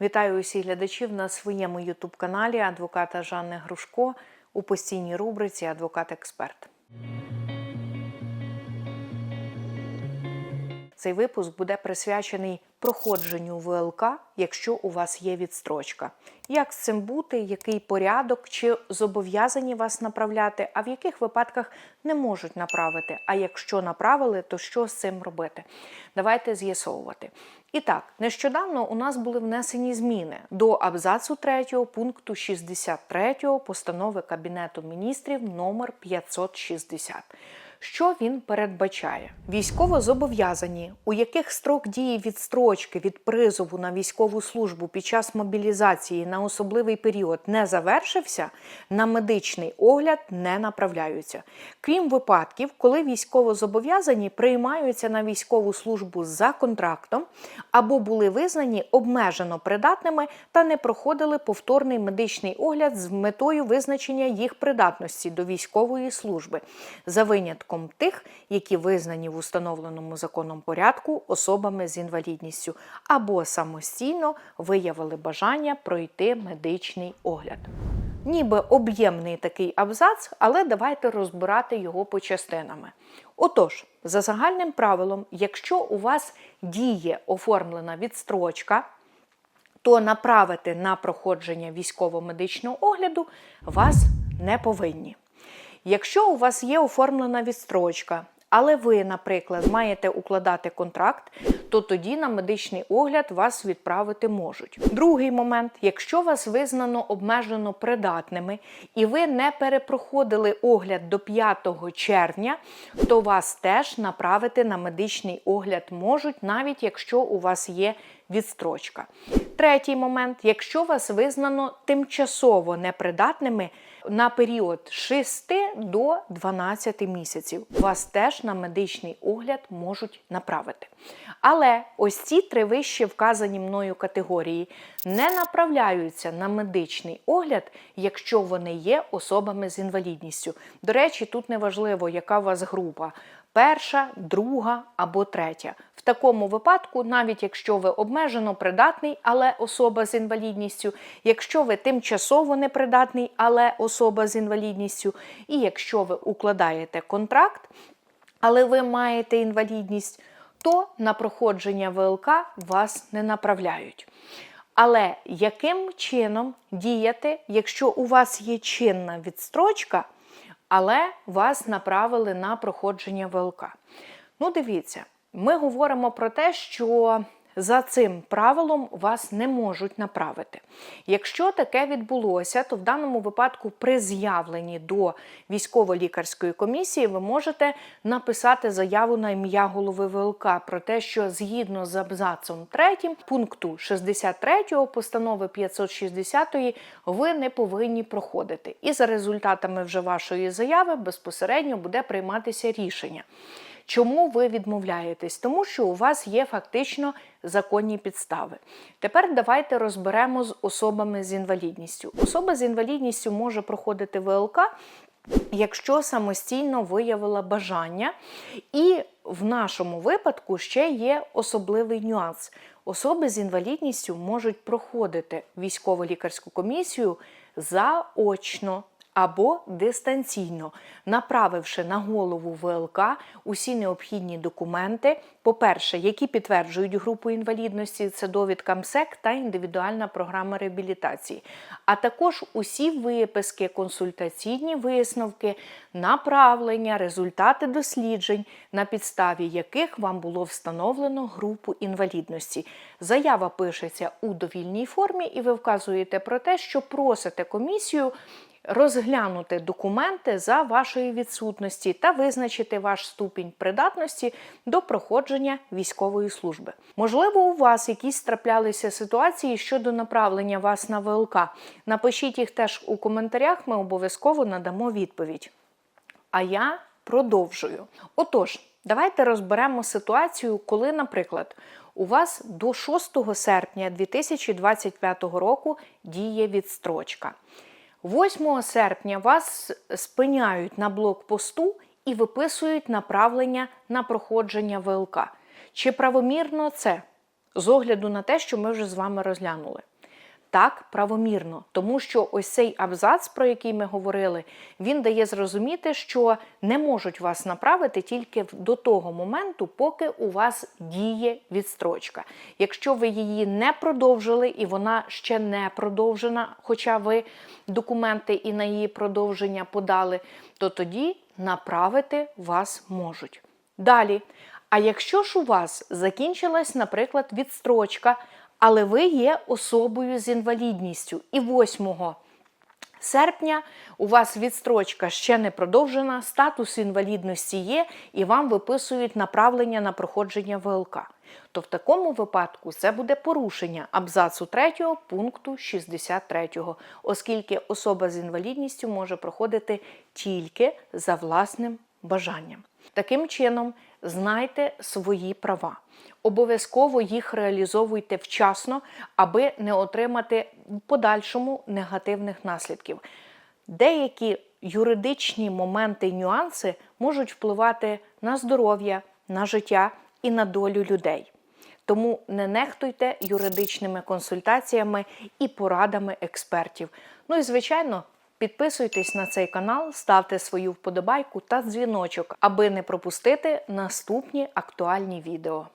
Вітаю усіх глядачів на своєму ютуб-каналі адвоката Жанни Грушко у постійній рубриці Адвокат-експерт. Цей випуск буде присвячений проходженню ВЛК, якщо у вас є відстрочка. Як з цим бути, який порядок, чи зобов'язані вас направляти, а в яких випадках не можуть направити? А якщо направили, то що з цим робити? Давайте з'ясовувати. І так, нещодавно у нас були внесені зміни до абзацу 3 пункту 63 постанови Кабінету міністрів номер 560. Що він передбачає? Військово зобов'язані, у яких строк дії відстрочки від призову на військову службу під час мобілізації на особливий період не завершився, на медичний огляд не направляються. Крім випадків, коли військовозобов'язані приймаються на військову службу за контрактом або були визнані обмежено придатними та не проходили повторний медичний огляд з метою визначення їх придатності до військової служби за винятком тих, які визнані в установленому законом порядку особами з інвалідністю, або самостійно виявили бажання пройти медичний огляд. Ніби об'ємний такий абзац, але давайте розбирати його по частинами. Отож, за загальним правилом, якщо у вас діє оформлена відстрочка, то направити на проходження військово-медичного огляду вас не повинні. Якщо у вас є оформлена відстрочка, але ви, наприклад, маєте укладати контракт, то тоді на медичний огляд вас відправити можуть. Другий момент: якщо вас визнано обмежено придатними і ви не перепроходили огляд до 5 червня, то вас теж направити на медичний огляд можуть, навіть якщо у вас є відстрочка. Третій момент: якщо вас визнано тимчасово непридатними на період 6 до 12 місяців, вас теж на медичний огляд можуть направити. Але ось ці три вище вказані мною категорії не направляються на медичний огляд, якщо вони є особами з інвалідністю. До речі, тут не важливо, яка у вас група. Перша, друга або третя. Такому випадку, навіть якщо ви обмежено придатний, але особа з інвалідністю, якщо ви тимчасово непридатний, але особа з інвалідністю, і якщо ви укладаєте контракт, але ви маєте інвалідність, то на проходження ВЛК вас не направляють. Але яким чином діяти, якщо у вас є чинна відстрочка? але вас направили на проходження ВЛК. Ну, дивіться, ми говоримо про те, що за цим правилом вас не можуть направити. Якщо таке відбулося, то в даному випадку при з'явленні до військово-лікарської комісії ви можете написати заяву на ім'я голови ВЛК про те, що згідно з абзацом 3 пункту 63 постанови 560 ви не повинні проходити. І за результатами вже вашої заяви безпосередньо буде прийматися рішення. Чому ви відмовляєтесь? Тому що у вас є фактично законні підстави. Тепер давайте розберемо з особами з інвалідністю. Особа з інвалідністю може проходити ВЛК. Якщо самостійно виявила бажання, і в нашому випадку ще є особливий нюанс. Особи з інвалідністю можуть проходити військово-лікарську комісію заочно або дистанційно, направивши на голову ВЛК усі необхідні документи, по-перше, які підтверджують групу інвалідності, це довідка МСЕК та індивідуальна програма реабілітації, а також усі виписки, консультаційні висновки, направлення, результати досліджень, на підставі яких вам було встановлено групу інвалідності. Заява пишеться у довільній формі, і ви вказуєте про те, що просите комісію розглянути документи за вашої відсутності та визначити ваш ступінь придатності до проходження військової служби. Можливо, у вас якісь траплялися ситуації щодо направлення вас на ВЛК. Напишіть їх теж у коментарях, ми обов'язково надамо відповідь. А я продовжую. Отож, давайте розберемо ситуацію, коли, наприклад, у вас до 6 серпня 2025 року діє відстрочка. 8 серпня вас спиняють на блокпосту і виписують направлення на проходження ВЛК. Чи правомірно це? з огляду на те, що ми вже з вами розглянули. Так, правомірно, тому що ось цей абзац, про який ми говорили, він дає зрозуміти, що не можуть вас направити тільки до того моменту, поки у вас діє відстрочка. Якщо ви її не продовжили і вона ще не продовжена, хоча ви документи і на її продовження подали, то тоді направити вас можуть. Далі. А якщо ж у вас закінчилась, наприклад, відстрочка, але ви є особою з інвалідністю, і 8 серпня у вас відстрочка ще не продовжена, статус інвалідності є, і вам виписують направлення на проходження ВЛК. То в такому випадку це буде порушення абзацу 3 пункту 63, оскільки особа з інвалідністю може проходити тільки за власним бажанням. Таким чином, знайте свої права. Обов'язково їх реалізовуйте вчасно, аби не отримати в подальшому негативних наслідків. Деякі юридичні моменти і нюанси можуть впливати на здоров'я, на життя і на долю людей. Тому не нехтуйте юридичними консультаціями і порадами експертів. Ну і звичайно, підписуйтесь на цей канал, ставте свою вподобайку та дзвіночок, аби не пропустити наступні актуальні відео.